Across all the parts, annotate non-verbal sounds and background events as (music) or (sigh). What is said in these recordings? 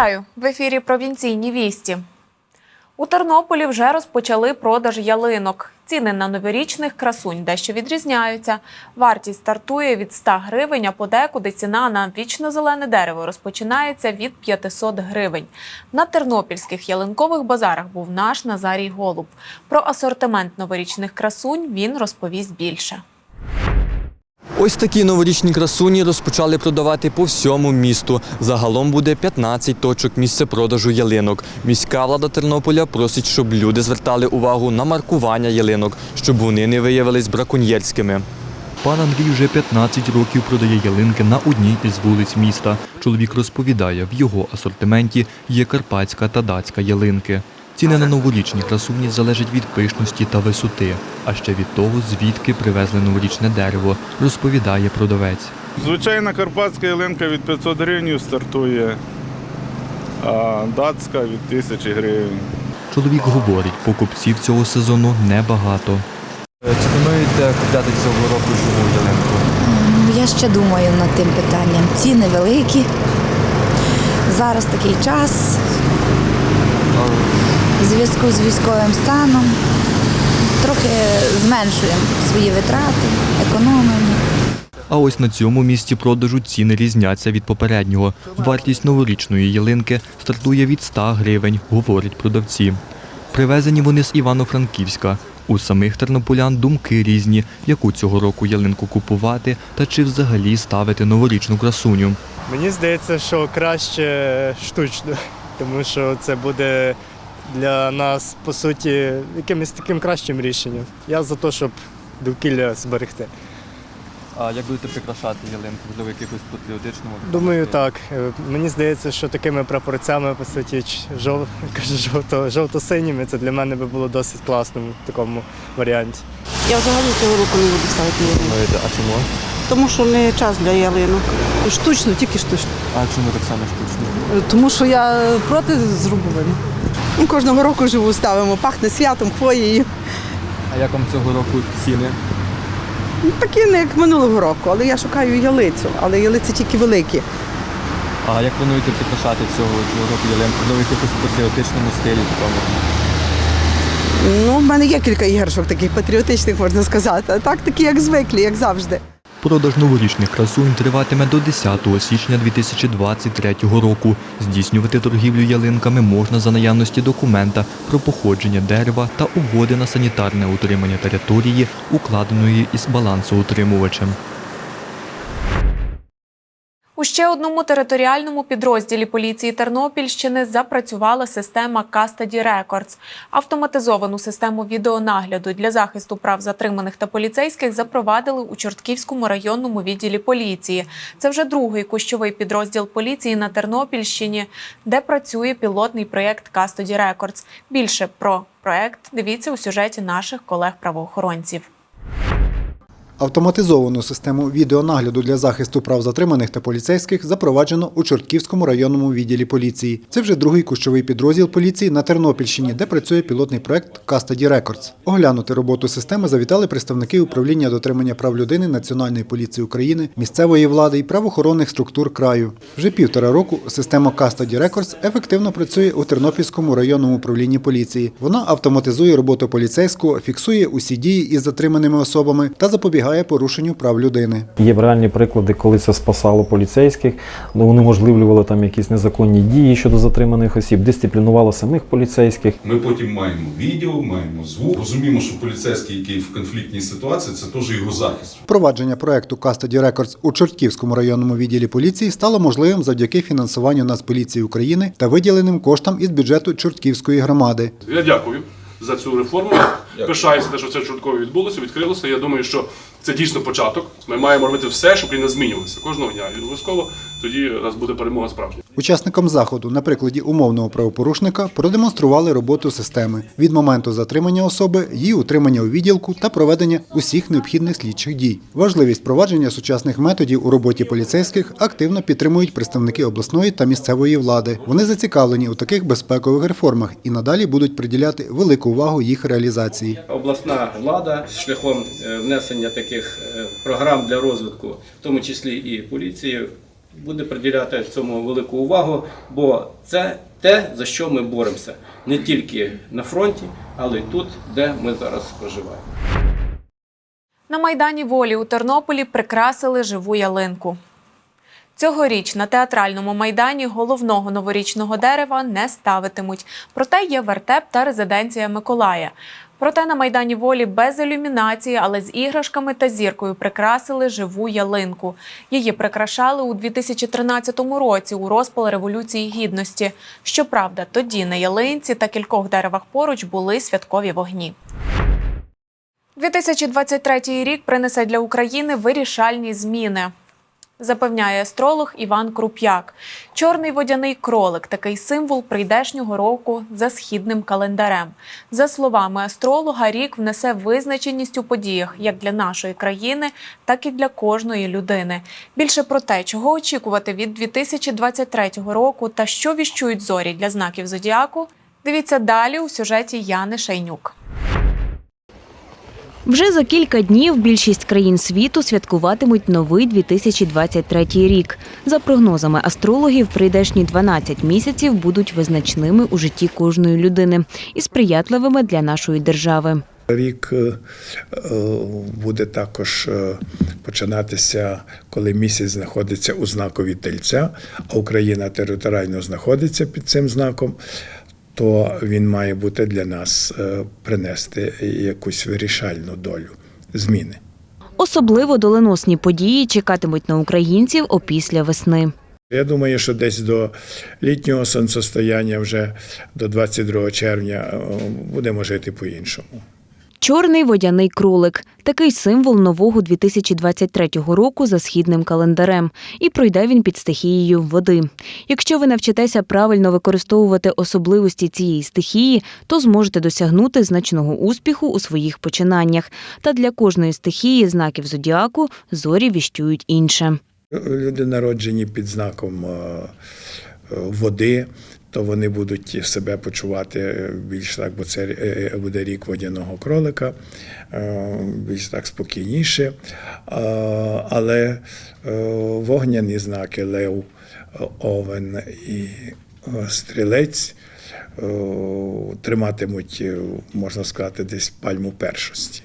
Вітаю в ефірі Провінційні вісті. У Тернополі вже розпочали продаж ялинок. Ціни на новорічних красунь дещо відрізняються. Вартість стартує від 100 гривень, а подекуди ціна на вічно-зелене дерево розпочинається від 500 гривень. На тернопільських ялинкових базарах був наш Назарій Голуб. Про асортимент новорічних красунь він розповість більше. Ось такі новорічні красуні розпочали продавати по всьому місту. Загалом буде 15 точок місця продажу ялинок. Міська влада Тернополя просить, щоб люди звертали увагу на маркування ялинок, щоб вони не виявились браконьєрськими. Пан Андрій вже 15 років продає ялинки на одній із вулиць міста. Чоловік розповідає, в його асортименті є карпатська та датська ялинки. Ціни на новорічні красуні залежать від пишності та висоти, а ще від того, звідки привезли новорічне дерево, розповідає продавець. Звичайна карпатська ялинка від 500 гривень стартує, а датська від 1000 гривень. Чоловік говорить, покупців цього сезону небагато. Чи плануєте купляти цього року живу ялинку? Я ще думаю над тим питанням. Ціни великі. Зараз такий час. Зв'язку з військовим станом трохи зменшуємо свої витрати, економимо. А ось на цьому місці продажу ціни різняться від попереднього. Вартість новорічної ялинки стартує від 100 гривень, говорять продавці. Привезені вони з Івано-Франківська. У самих тернополян думки різні, яку цього року ялинку купувати та чи взагалі ставити новорічну красуню. Мені здається, що краще штучно, (laughs) тому що це буде для нас, по суті, якимось таким кращим рішенням. Я за те, щоб довкілля зберегти. А як будете прикрашати ялинку? Можливо, якихось патріотичному? Думаю, так. Мені здається, що такими прапорцями, по суті, жов... (laughs) жовто, жовто-синіми, це для мене би було досить класно в такому варіанті. Я взагалі цього року не буду ставити ялинку, А чому? тому що не час для ялинок. Штучно, тільки штучно. А чому так само штучно? Тому що я проти зрубування. Ну, Кожного року живу ставимо, пахне святом, хвоєю. А як вам цього року ціни? Ну, Такі не як минулого року, але я шукаю ялицю, але ялиці тільки великі. А як плануєте прикрашати цього, цього року ялинку? В якихось патріотичному стилі такому? Ну, в мене є кілька іграшок таких патріотичних, можна сказати. А так такі, як звиклі, як завжди. Продаж новорічних красунь триватиме до 10 січня 2023 року. Здійснювати торгівлю ялинками можна за наявності документа про походження дерева та угоди на санітарне утримання території, укладеної із балансоутримувачем. У ще одному територіальному підрозділі поліції Тернопільщини запрацювала система Custody Records. Автоматизовану систему відеонагляду для захисту прав затриманих та поліцейських запровадили у Чортківському районному відділі поліції. Це вже другий кущовий підрозділ поліції на Тернопільщині, де працює пілотний проєкт Custody Records. Більше про проєкт дивіться у сюжеті наших колег-правоохоронців. Автоматизовану систему відеонагляду для захисту прав затриманих та поліцейських запроваджено у Чортківському районному відділі поліції. Це вже другий кущовий підрозділ поліції на Тернопільщині, де працює пілотний проект Custody Records. Оглянути роботу системи завітали представники управління дотримання прав людини Національної поліції України, місцевої влади і правоохоронних структур краю. Вже півтора року система Custody Records ефективно працює у Тернопільському районному управлінні поліції. Вона автоматизує роботу поліцейського, фіксує усі дії із затриманими особами та запобігає порушенню прав людини. Є реальні приклади, коли це спасало поліцейських, ну, унеможливлювало там якісь незаконні дії щодо затриманих осіб, дисциплінувало самих поліцейських. Ми потім маємо відео, маємо звук. Розуміємо, що поліцейський, який в конфліктній ситуації, це теж його захист. Впровадження проекту Custody Records у Чортківському районному відділі поліції стало можливим завдяки фінансуванню Нацполіції України та виділеним коштам із бюджету Чортківської громади. Я дякую за цю реформу. Пишаюся, те, що це чутково відбулося, відкрилося. Я думаю, що це дійсно початок. Ми маємо робити все, щоб не змінювалася кожного дня. І обов'язково тоді у нас буде перемога справжня. Учасникам заходу на прикладі умовного правопорушника продемонстрували роботу системи від моменту затримання особи, її утримання у відділку та проведення усіх необхідних слідчих дій. Важливість провадження сучасних методів у роботі поліцейських активно підтримують представники обласної та місцевої влади. Вони зацікавлені у таких безпекових реформах і надалі будуть приділяти велику увагу їх реалізації. обласна влада шляхом е, внесення таких е, програм для розвитку, в тому числі і поліції, буде приділяти цьому велику увагу, бо це те, за що ми боремося. Не тільки на фронті, але й тут, де ми зараз проживаємо. На Майдані Волі у Тернополі прикрасили живу ялинку. Цьогоріч на театральному майдані головного новорічного дерева не ставитимуть. Проте є вертеп та резиденція Миколая. Проте на Майдані Волі без ілюмінації, але з іграшками та зіркою прикрасили живу ялинку. Її прикрашали у 2013 році у розпал Революції Гідності. Щоправда, тоді на ялинці та кількох деревах поруч були святкові вогні. 2023 рік принесе для України вирішальні зміни. Запевняє астролог Іван Круп'як. Чорний водяний кролик такий символ прийдешнього року за східним календарем. За словами астролога, рік внесе визначеність у подіях як для нашої країни, так і для кожної людини. Більше про те, чого очікувати від 2023 року та що віщують зорі для знаків зодіаку, дивіться далі у сюжеті Яни Шайнюк. Вже за кілька днів більшість країн світу святкуватимуть новий 2023 рік. За прогнозами астрологів, прийдешні 12 місяців будуть визначними у житті кожної людини і сприятливими для нашої держави. Рік е, е, буде також е, починатися, коли місяць знаходиться у знакові тельця, а Україна територіально знаходиться під цим знаком, то він має бути для нас е, принести якусь вирішальну долю зміни. Особливо доленосні події чекатимуть на українців опісля весни. Я думаю, що десь до літнього сонцестояння, вже до 22 червня, е, будемо жити по-іншому. Чорний водяний кролик такий символ нового 2023 року за східним календарем, і пройде він під стихією води. Якщо ви навчитеся правильно використовувати особливості цієї стихії, то зможете досягнути значного успіху у своїх починаннях. Та для кожної стихії знаків зодіаку зорі віщують інше. Люди народжені під знаком е, води, то вони будуть себе почувати більш так, бо це е, буде рік водяного кролика, е, більш так спокійніше. Але е, вогняні знаки лев, овен і е, стрілець е, триматимуть, е, можна сказати, десь пальму першості.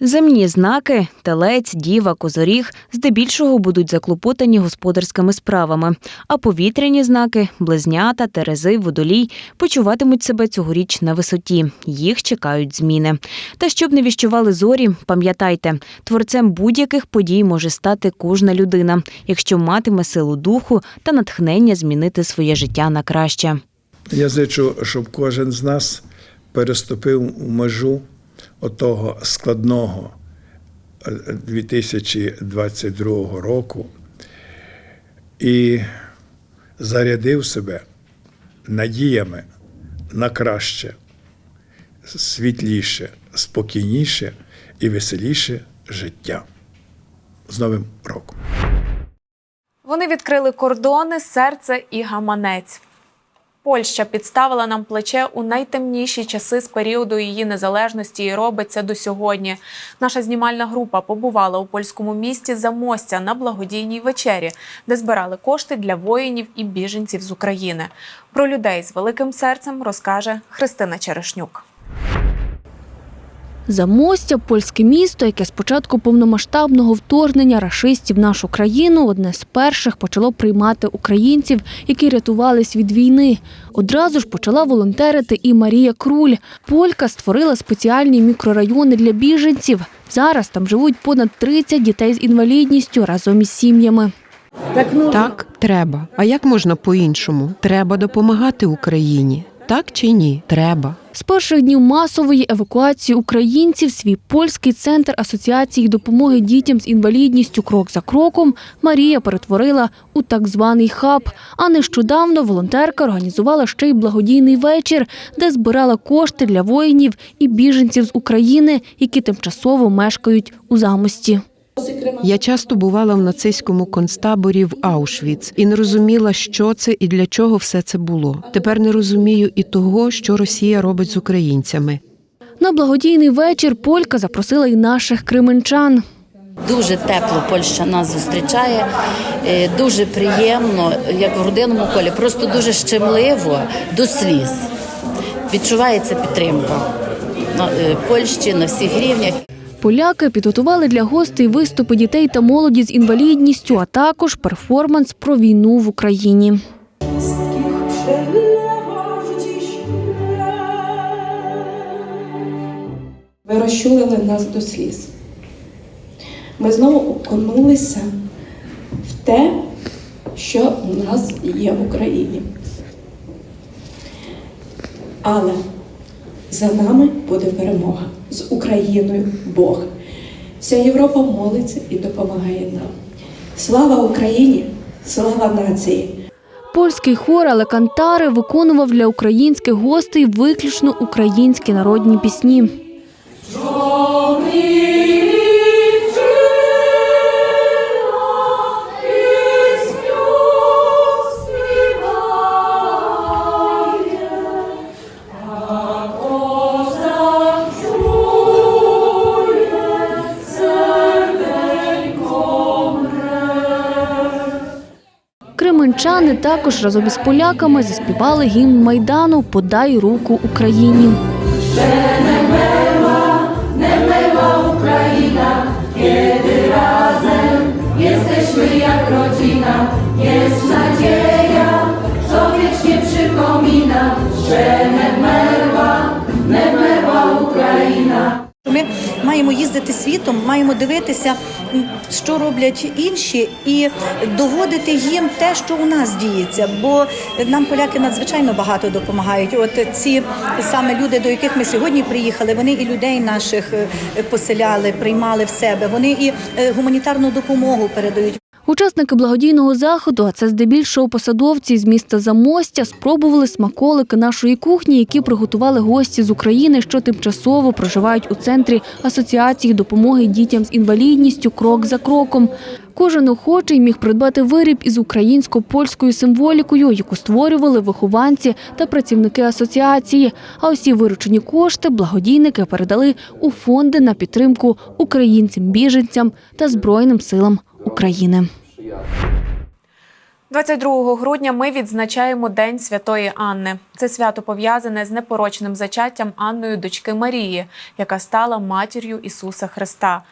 Земні знаки телець, діва, козоріг здебільшого будуть заклопотані господарськими справами, а повітряні знаки близнята, терези, водолій почуватимуть себе цьогоріч на висоті. Їх чекають зміни. Та щоб не віщували зорі, пам'ятайте, творцем будь-яких подій може стати кожна людина, якщо матиме силу духу та натхнення змінити своє життя на краще. Я зичу, щоб кожен з нас переступив межу отого складного е, 2022 року і зарядив себе надіями на краще, світліше, спокійніше і веселіше життя. З Новим роком! Вони відкрили кордони, серце і гаманець. Польща підставила нам плече у найтемніші часи з періоду її незалежності і робить це до сьогодні. Наша знімальна група побувала у польському місті Замостя на благодійній вечері, де збирали кошти для воїнів і біженців з України. Про людей з великим серцем розкаже Христина Черешнюк. Замостя польське місто, яке з початку повномасштабного вторгнення рашистів в нашу країну одне з перших почало приймати українців, які рятувались від війни. Одразу ж почала волонтерити і Марія Круль. Полька створила спеціальні мікрорайони для біженців. Зараз там живуть понад 30 дітей з інвалідністю разом із сім'ями. Так, треба. А як можна по-іншому? Треба допомагати Україні. Так чи ні? Треба. З перших днів масової евакуації українців свій польський центр асоціації допомоги дітям з інвалідністю крок за кроком Марія перетворила у так званий хаб. А нещодавно волонтерка організувала ще й благодійний вечір, де збирала кошти для воїнів і біженців з України, які тимчасово мешкають у замості. Я часто бувала в нацистському концтаборі в Аушвіц і не розуміла, що це і для чого все це було. Тепер не розумію і того, що Росія робить з українцями. На благодійний вечір Полька запросила й наших кременчан. Дуже тепло Польща нас зустрічає, е, дуже приємно, як в родинному колі, просто дуже щемливо до сліз. Відчувається підтримка на- е, Польщі на всіх рівнях. Поляки підготували для гостей виступи дітей та молоді з інвалідністю, а також перформанс про війну в Україні. Ви розчулили нас до сліз. Ми знову окунулися в те, що у нас є в Україні. Але за нами буде перемога з Україною Бог. Вся Європа молиться і допомагає нам. Слава Україні! Слава нації! Польський хор Алекантари виконував для українських гостей виключно українські народні пісні. Кременчани також разом із поляками заспівали гімн Майдану Подай руку Україні. Ukraina, kiedy razem jesteśmy jak Ми маємо їздити світом, маємо дивитися, що роблять інші, і доводити їм те, що у нас діється. Бо нам поляки надзвичайно багато допомагають. От ці саме люди, до яких ми сьогодні приїхали, вони і людей наших е, поселяли, приймали в себе. Вони і е, гуманітарну допомогу передають. Учасники благодійного заходу, а це здебільшого посадовці з міста Замостя, спробували смаколики нашої кухні, які приготували гості з України, що тимчасово проживають у центрі асоціації допомоги дітям з інвалідністю крок за кроком. Кожен охочий міг придбати виріб із українсько-польською символікою, яку створювали вихованці та працівники асоціації. А усі виручені кошти благодійники передали у фонди на підтримку українцям-біженцям та Збройним силам України. 22 грудня ми відзначаємо День Святої Анни. Це свято пов'язане з непорочним зачаттям Анною дочки Марії, яка стала матір'ю Ісуса Христа.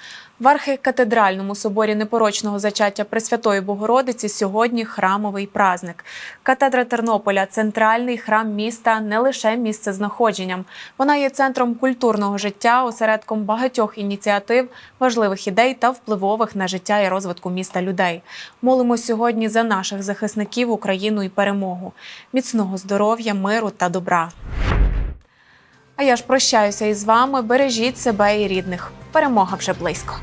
В архікатедральному соборі непорочного зачаття Пресвятої Богородиці сьогодні храмовий праздник. Катедра Тернополя центральний храм міста не лише місце знаходженням. Вона є центром культурного життя, осередком багатьох ініціатив, важливих ідей та впливових на життя і розвитку міста людей. Молимо сьогодні за наших захисників, Україну і перемогу, міцного здоров'я, миру та добра. А я ж прощаюся із вами. Бережіть себе і рідних. Перемога вже близько.